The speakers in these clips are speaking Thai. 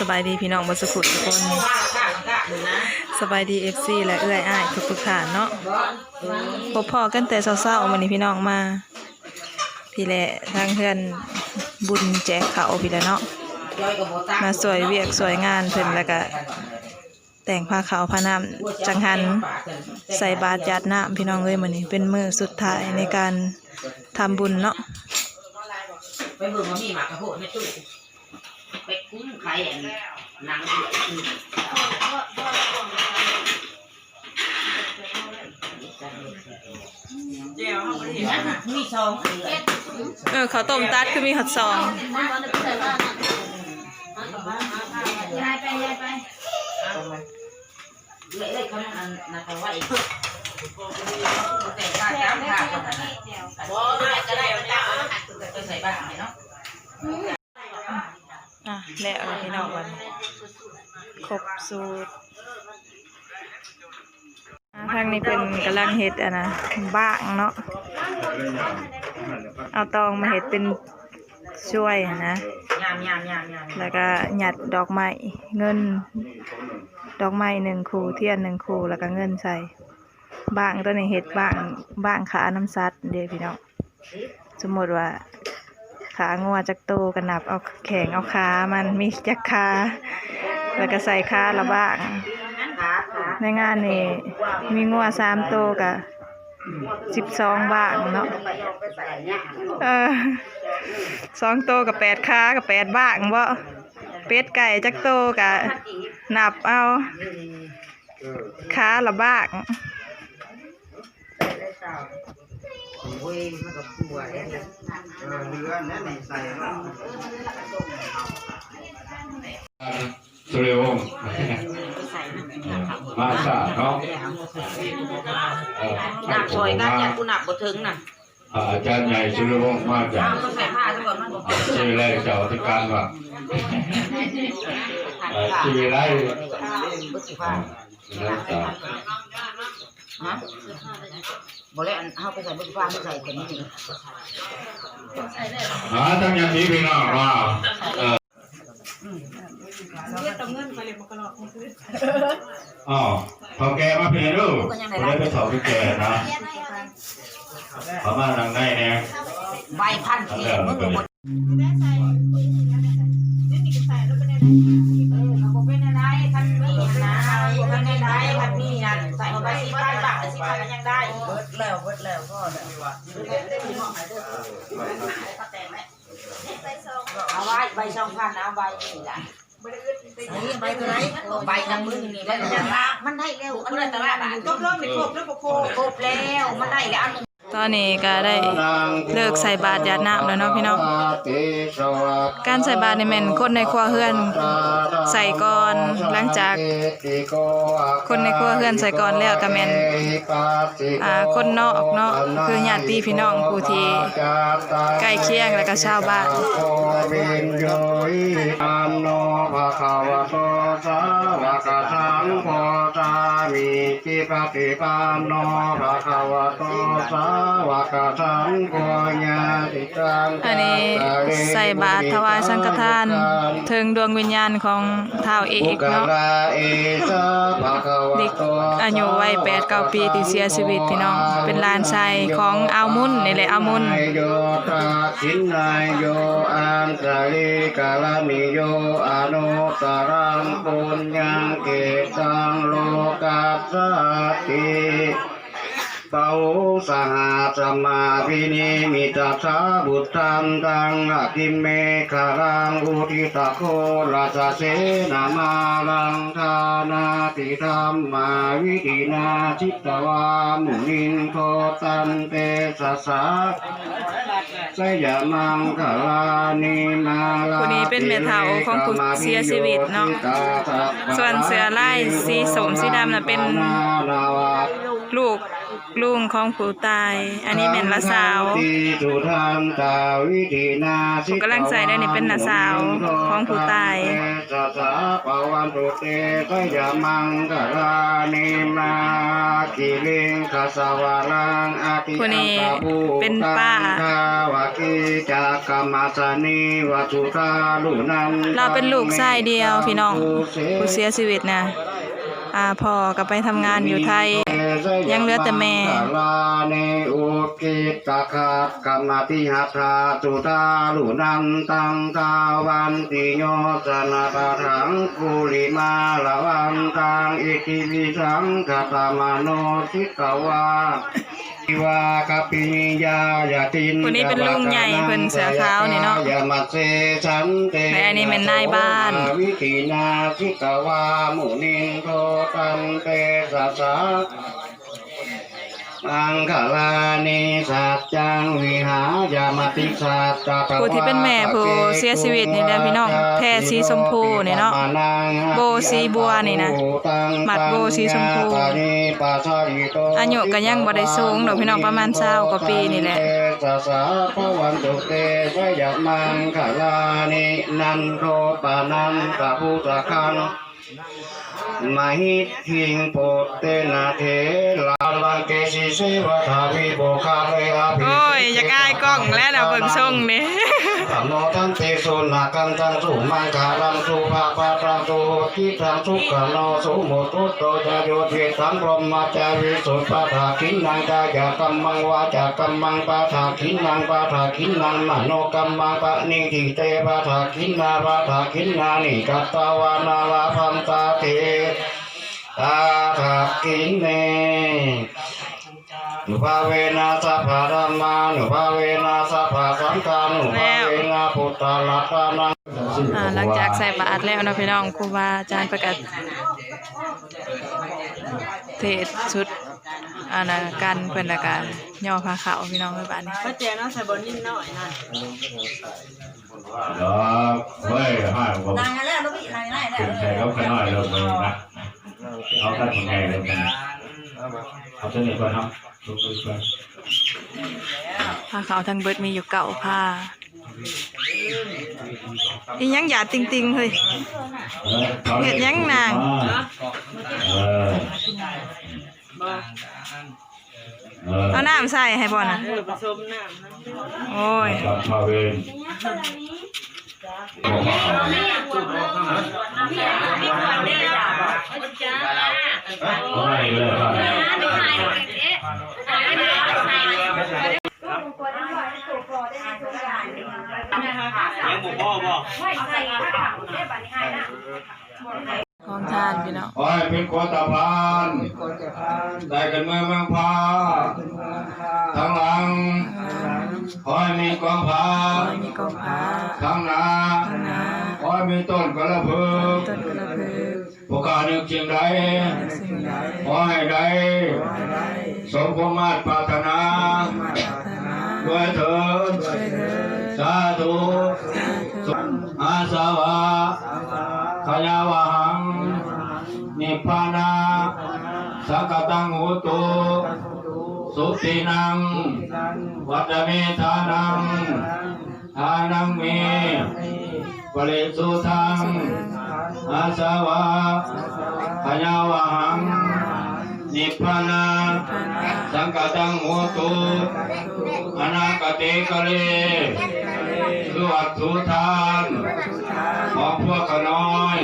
สบายดีพี่น้องบสุขุทุกคนสบายดีเอฟซีและเอื้อยอ้ายทุกทุกๆท่านเนาะพบพ่อกันแต่เศร้าๆวันนี้พี่น้องมา พี่แหละทางเพื่อนบุญแจกเขาวพี่แหละเนาะมาสวยเวียกสวยงานเพิ่นแล้วก็แต่งผ้าขาวผ้าน้ำจังหันใส่บาตรยัดน้ำพี่น้องเอ้ยมื้อนี้เป็นมือสุดท้ายในการทำบุญเนาะ คุ้มไข่อันนางเดือดเดี๋ยวเขาไปเห็นนะมีซองอันเลยเออขาต้มตัดคือมีฮอตซองยายไปยายไปเลยเลยเขานั่นนั่นเขาว่าอีกแต่งบ้านจ้าค่ะก็ได้ก็ได้มันจะเอาใส่บ้านเนาะ อะแล้วนะพี่น้องวันครบสูตรทางนี้เป็นกำลังเฮ็ดอะนะบ้างเนาะเอาตองมาเฮ็ดเป็นช่วยนะแล้วก็หยัดดอกไม้เงิน ดอกไม้หนึ่งคู่เทียนหนึ่งคู่แล้วก็เงินใส่บ้างตัวนี้เฮ็ดบ้างบ้างขาน้ำซัดเด้พี่น้องสมมติว่า ขางัวจักโตกันนับเอาแข่งเอาขามันมีจักขาแล้วก็ใส่ขาละบ้างในงานนี่มีงัวสามโตกับสิบสองบ้างเนาะเอาไปใส่เนี่ยเออสองโตกับแปดขากับแปดบ้างบ่เป็ดไก่จักโตกับนับเอาขาละบ้าง โอ้ยมันก็ปวดเลยเรือนั่นนี่ใส่เนาะสุริวงศ์ไปใส่มาสาเนาะเอ่อหนักซอยกันเนี่ยกูหนักบ่ถึงน่ะอ่าอาจารย์ใหญ่สุริวงศ์มาจากอ้าวก็ใส่ผ้าซะก่อนมันบ่พอชื่อแรกเจ้าธิการว่าเอ่อชื่อไร ฮะบ่แล้วอันเฮาไปใส่บ่สิผ้าไม่ใส่ตัวนี้นี่หาทั้งอย่างนี้พี่น้องว่าเอออ๋อพอแกมาเป็นไงลูกคนได้ไปสอบพี่แกนะเขามาทางได้เนี่ยใบพันทีมึงก็บ่เก็ยังได้เบิดแล้วเบิดแล้วก็ได้เอาไว้ใบสองพันเอาใบนี่จ้ะนี่ใบเท่าไหร่ใบน้ำมือนี่แล้วจะละมันได้แล้วอันนั้นแต่ละบาทจบเริ่มไม่ครบแล้วบ่ครบครบแล้วมันได้แล้วอันนึง ตอนนี้ก็ได้เลิกใส่บาตรยาดน้ำแล้วเนาะพี่น้องการใส่บาตรนี่แม่นคนในครัวเฮือนใส่ก่อนหลังจาก คนในครัวเฮือนใส่ก่อนแล้วก็แม่นอ่าคนนอกเนาะคือญาติพี่น้องผู้ที่ใกล้เคียงแล้วก็ชาวบ้าน ภะคะวะโตสาวกสังโฆสามิจิปฏิปันโนภะคะวะโตสาวกสังโฆญาติกังอันนี้ใส่บาตรถวายสังฆทานถึงดวงวิญญาณของท้าวเอกเนาะเด็กอายุวัยแปดเก้าปีที่เสียชีวิตพี่น้อง เป็นลานชายของอามุนนี่แหละอามุนนายโยตาสินนายโยอันตริกาลมิโยอานุตรังปุญญังเกตังโลกัสสติเปาสหสมาพินิมิตาสาบุตตันตังอคิเมฆารังอุทิตโคราชเสนามาลังทานาติธรรมาวิธินาจิตวามุนินโทตันเตสสสะ สยามังคลานิมาลาคนนี้เป็นเมทาโอของผู้เสียชีวิตเนาะส่วนเสือไล่สีสมสีดำน่ะเป็น ลูกลุงของผู้ตาย อันนี้เป็นละสาวผู้กำลังใส่ได้นี่เป็นน้าสาวของผู้ตายสสะปวันตุเตสยามังกลานิมากิลิงคาสวารังอาทิผู้นี้อัตตะภูเป็นป้าตังทาวากิจากกรรมาสนีวัตุราลุนันเราเป็นลูกชายเดียวพี่น้องผู้เสียชีวิตนะ อ่าพ่อก็ไปทำงานอยู่ไทย ยังเหลือแต่แม่ลาเนอุกิตาคาตกรรมติหัตถาสุตาลุนันตังตาวันติโยสนาปะทังกุลิมาลาวันตังอิทิวิสังกตามโนทิกวา วากปิญญายาตินคนนี้เป็นลุงใหญ่เพิ่นเสือขาวนี่เนาะแต่อันนี้เป็นนายบ้านวิกินาทิกวามุนินโตตันเตสัสสะ มังคลานิสัจจังวิหายามติสัจจตผู้ที่เป็นแม่ผู้เสียชีวิตนี่แหละพี่น้องแพรสีชมพูนี่เนาะโบสีบัวนี่นะหมัดโบสีชมพูอายุก็ยังบ่ได้สูงดอกพี่น้องประมาณ20กว่าปีนี่แหละสัสสะภวันตุเตสยามังคลานินันโทปานันตะพุตะคังมหิตทิงโปเตนะเทลา ลังเกสิเสวะทาวิโบคาเลอาภิโอ้ยอยากอายกล้องแล้วนะเบิ่งทรงนี่ธัมโมทันเตสุนากันตังสุมังคารังสุภาปาตังสุทิทังสุขโนสุโมตุโตจโยเทธังพรหมจาริสุปาทาคินังกายกัมมังวาจากัมมังปาทาคินังปาทาคินังมโนกัมมังปะนิทิเตปาทาคินาปาทาคินานิกัตตาวานาลาพันตาเทตา กกินเนนุภาเวนะสัพพะธัมมานุภาเวนะสัพพะสังฆานุภาเวนะพุทธลัตตานังอ่าหลังจากใส่บาตรแล้วเนาะพี่น้องครูบาอาจารย์ประกาศเทศชุดอานากันเพิ่นและกันย่อผ้าขาวพี่น้องไปบ้านนี้ก็แจน้องใส่บอลนิ่มหน่อยนะเดี๋ยวเฮ้ยให้ผมนางแล้วลูกพี่นางได้แล้วเป็นใครเขาขน้อยลงเลยนะ เอาท่านคนใหญ่ลงกันเอาเสน่ห์ก่อนครับลุกๆก่อนผ้าขาวทั้งเบิดมีอยู่เก่าผ้าอีหยังหยาดติงๆเฮ้ยเฮ็ดหยังนางเออเออเอาน้ำใส่ให้บ่น่ะเออผสมน้ำนะโอ้ย กลับมาเวรบอกว่าเอาอะไรเลยครับของทานพี่น้องขอให้เป็นโคตรพานได้กันเมืองเมืองพาทั้งหลัง ขอให้มีกองพาขอให้มีกองผ้าทั้งนาข้างหน้าขอให้มีต้นกระเพิกต้นกระพือผู้กล้านึกเชียงใดสิ่งใดขอให้ได้สมความมาตรปรารถนาพัฒนาด้วยเถิดช่วยเถิดสาธุสาธุอาสาวะขยาวะหังนิพพานาสักกตังโหตุ สุตินังวัตเมธานังทานังเมปริสุทังอาสาวะขยาวะหัง นิพพานาสังกตังโหตุอนาคติกะเลคือวัตถุทานของพวกขน้อย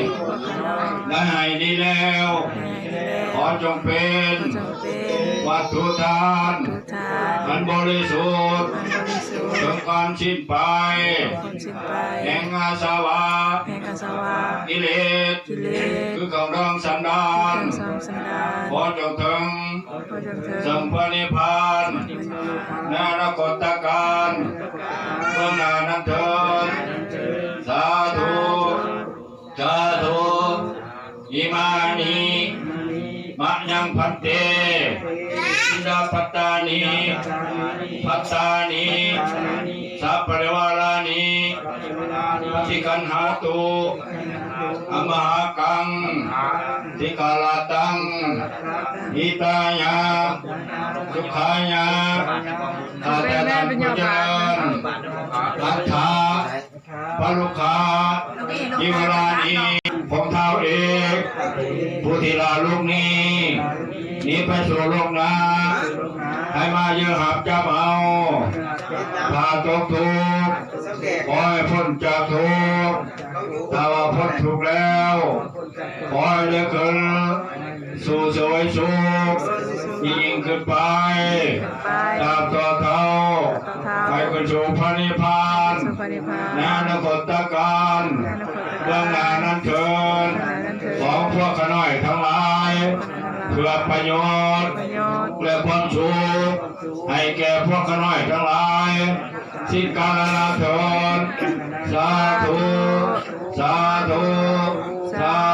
ได้ให้ดีแล้ว ขอจงเป็นจงเป็น วัตถุทานทุกทานอันบริสุทธิ์บริสุทธิ์ถึงการสิ้นไปคนสิ้นไปแห่งอาสาวะแห่งอาสวะกิเลสกิเลสคือกำลังสันดากานรสมสันดานขอจงถึงขอจงเถิดสัมพนิพพานนานาคตการเบื้องหน้านั้นเถิดสาธุสาธุอิมานิมะยังพันเต อินดาปัตตานิปัตตานิสัพพะเรวารานิปฏิคันหาตุอมหากังทิกาลาตังอิตายาสุขายาอาตตันปุจเจริญรัตถาพระลุกขายิวรานี ทีลาลูกนี้ หนีไปสู่โลกหน้าให้มาเยอะหับจับเอาพาตกทุกข์ขอให้พ้นจากทุกข์ถ้าว่าพ้นทุกข์แล้วขอให้ได้ขึ้นสู่สวยสุขยิ่งขึ้นไปไปตามต่อเท่าไปขึ้นสู่พระนิพพานสุปฏิภาณนานคตการเรื่องงานนั้นเถินของพวกขน้อยทั้งหลาย เพื่อประโยชน์ประโยชน์และความสุขให้แก่พวกขน้อยทั้งหลายสิ้นกาลนานเถินสาธุ สาธุ สาธุ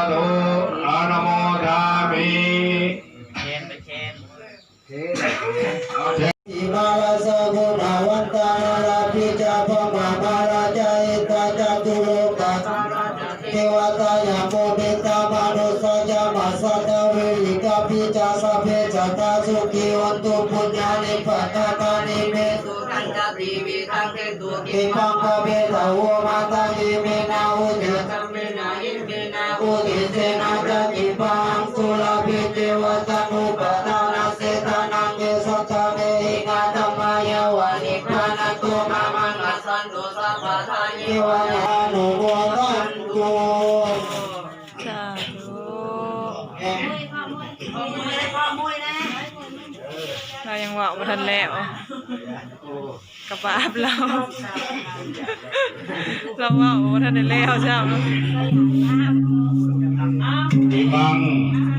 ขีวันตุปุญญานิปัตตาตานิเมสุขันตติวิทังเตตุกิปังกเวทาวมาตากิเายังว่าบ่ทันแล้วกระบาบเรา เราว่าบ่ทันได้แล้วใช่ไหมอิมัง